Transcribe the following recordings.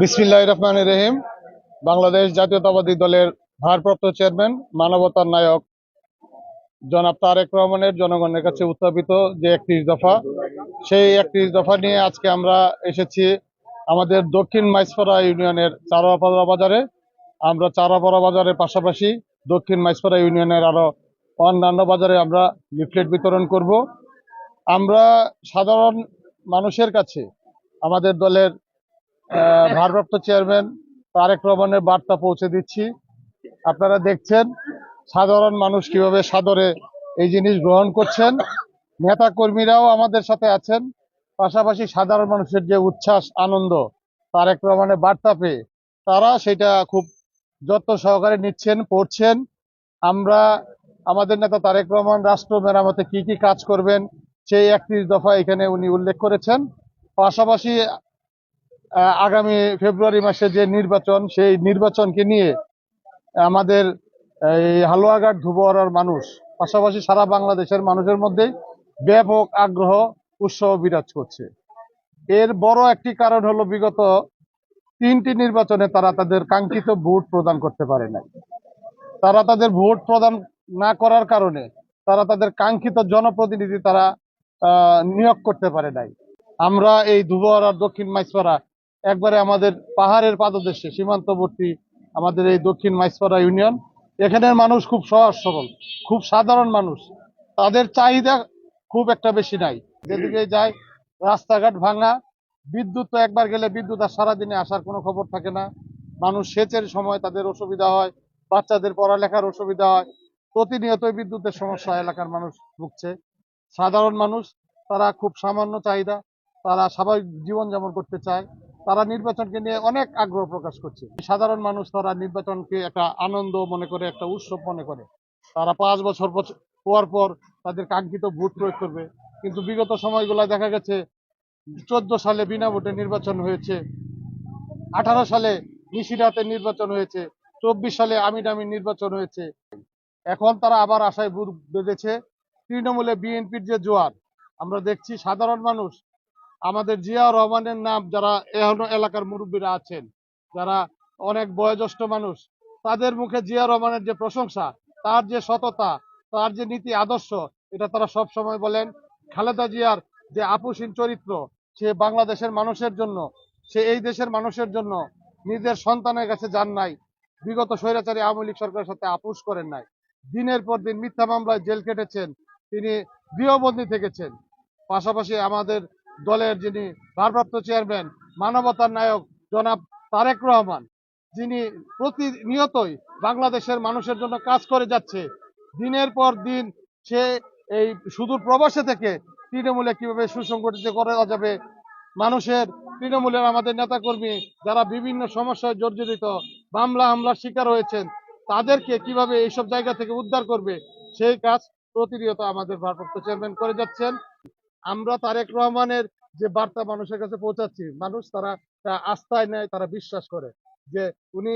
বিসমিল্লাহ রহমান রহিম। বাংলাদেশ জাতীয়তাবাদী দলের ভারপ্রাপ্ত চেয়ারম্যান, মানবতার নায়ক জনাব তারেক রহমানের জনগণের কাছে উত্থাপিত যে একত্রিশ দফা, সেই একত্রিশ দফা নিয়ে আজকে আমরা এসেছি আমাদের দক্ষিণ মাইসপাড়া ইউনিয়নের চারাপাড়া বাজারে, আমরা চারাপাড়া বাজারের পাশাপাশি দক্ষিণ মাইসপাড়া ইউনিয়নের আরও অন্যান্য বাজারে আমরা লিফলেট বিতরণ করব। আমরা সাধারণ মানুষের কাছে আমাদের দলের ভারপ্রাপ্ত চেয়ারম্যান তারেক রহমানের বার্তা পৌঁছে দিচ্ছি। আপনারা দেখছেন সাধারণ মানুষ কীভাবে সাদরে এই জিনিস গ্রহণ করছেন। নেতা কর্মীরাও আমাদের সাথে আছেন। পাশাপাশি সাধারণ মানুষের যে উচ্ছ্বাস, আনন্দ, তারেক রহমানের বার্তা পেয়ে তারা সেটা খুব যত্ন সহকারে নিচ্ছেন পড়ছেন আমরা, আমাদের নেতা তারেক রহমান রাষ্ট্র মেরামতে কি কি কাজ করবেন, সেই একত্রিশ দফা এখানে উনি উল্লেখ করেছেন। পাশাপাশি আগামী ফেব্রুয়ারি মাসে যে নির্বাচন, সেই নির্বাচনকে নিয়ে আমাদের, এই হালুয়াঘাট ধুবরার মানুষ, পাশাপাশি সারা বাংলাদেশের মানুষের মধ্যে ব্যাপক আগ্রহ উৎসাহ বিরাজ করছে। এর বড় একটি কারণ হলো বিগত তিনটি নির্বাচনে তারা তাদের কাঙ্ক্ষিত ভোট প্রদান করতে পারে নাই। তারা তাদের ভোট প্রদান না করার কারণে তারা তাদের কাঙ্ক্ষিত জনপ্রতিনিধি তারা নিয়োগ করতে পারে নাই। আমরা এই ধুবর আর দক্ষিণ মাইসপাড়া একবারে আমাদের পাহাড়ের পাদদেশে, সীমান্তবর্তী আমাদের এই দক্ষিণ মাইসপাড়া ইউনিয়ন। এখানের মানুষ খুব সহজ সরল, খুব সাধারণ মানুষ। তাদের চাহিদা খুব একটা বেশি নাই। যেদিকে যায়, রাস্তাঘাট ভাঙা, বিদ্যুৎ তো একবার গেলে বিদ্যুৎ আর সারাদিনে আসার কোনো খবর থাকে না। মানুষ সেচের সময় তাদের অসুবিধা হয়, বাচ্চাদের পড়ালেখার অসুবিধা হয়। প্রতিনিয়তই বিদ্যুতের সমস্যা এলাকার মানুষ ভুগছে। সাধারণ মানুষ, তারা খুব সামান্য চাহিদা, তারা স্বাভাবিক জীবনযাপন করতে চায়। তারা নির্বাচনকে নিয়ে অনেক আগ্রহ প্রকাশ করছে। সাধারণ মানুষ তারা নির্বাচনকে একটা আনন্দ মনে করে, একটা উৎসব মনে করে। তারা পাঁচ বছর পর- পর তাদের কাঙ্ক্ষিত ভোট প্রয়োগ করবে। কিন্তু বিগত সময়গুলো দেখা গেছে, চোদ্দ সালে বিনা ভোটে নির্বাচন হয়েছে, আঠারো সালে নিশিরাতে নির্বাচন হয়েছে, চব্বিশ সালে আমিডামি নির্বাচন হয়েছে। এখন তারা আবার আশায় বুর বেঁধেছে। তৃণমূলে বিএনপির যে জোয়ার, আমরা দেখছি সাধারণ মানুষ, আমাদের জিয়া রহমানের নাম যারা এখনও এলাকার মুরব্বীরা আছেন, যারা অনেক বয়োজ্যেষ্ঠ মানুষ, তাদের মুখে জিয়া রহমানের যে প্রশংসা, তার যে সততা তার যে নীতি আদর্শ, এটা তারা সব সময় বলেন, খালেদা জিয়ার যে আপুসীন চরিত্র, সে বাংলাদেশের মানুষের জন্য, সে এই দেশের মানুষের জন্য নিজের সন্তানের কাছে যান নাই। বিগত স্বৈরাচারী আওয়ামী লীগ সরকারের সাথে আপোষ করেন নাই। দিনের পর দিন মিথ্যা মামলায় জেল কেটেছেন, তিনি গৃহবন্দী থেকেছেন। পাশাপাশি আমাদের দলের যিনি ভারপ্রাপ্ত চেয়ারম্যান, মানবতার নায়ক জনাব তারেক রহমান, যিনি প্রতিনিয়তই বাংলাদেশের মানুষের জন্য কাজ করে যাচ্ছে দিনের পর দিন সে এই সুদূর প্রবাসে থেকে তৃণমূলে কীভাবে সুসংগঠিত করা যাবে? মানুষের তৃণমূলের আমাদের নেতাকর্মী যারা বিভিন্ন সমস্যায় জর্জরিত মামলা হামলার শিকার হয়েছেন, তাদেরকে কীভাবে এইসব জায়গা থেকে উদ্ধার করবে? সেই কাজ প্রতিনিয়ত আমাদের ভারপ্রাপ্ত চেয়ারম্যান করে যাচ্ছেন। আমরা তারেক রহমানের যে বার্তা মানুষের কাছে পৌঁছাচ্ছি, মানুষ তারা আস্থায় নেয়, তারা বিশ্বাস করে যে উনি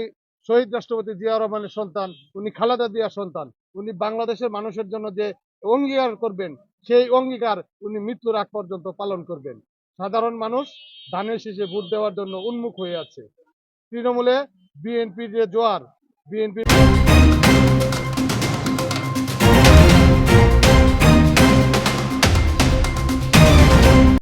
শহীদ রাষ্ট্রপতি জিয়া রহমানের সন্তান, উনি খালাদা জিয়ার সন্তান, উনি বাংলাদেশের মানুষের জন্য যে অঙ্গীকার করবেন, সেই অঙ্গীকার উনি মৃত্যুর আগ পর্যন্ত পালন করবেন। সাধারণ মানুষ ধানের শীষে ভোট দেওয়ার জন্য উন্মুখ হয়ে আছে। তৃণমূলে বিএনপির যে জোয়ার, বিএনপি